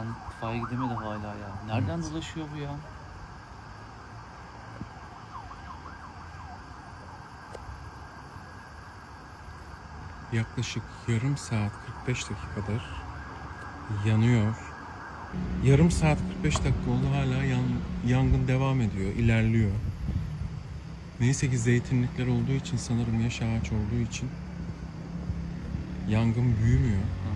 Lan itfaiye gidemedi hala ya. Nereden Evet. dolaşıyor bu ya? Yaklaşık yarım saat 45 dakikadır yanıyor. Yarım saat 45 dakika oldu hala yan- yangın devam ediyor, ilerliyor. Neyse ki zeytinlikler olduğu için sanırım yaş ağaç olduğu için yangın büyümüyor. Ha,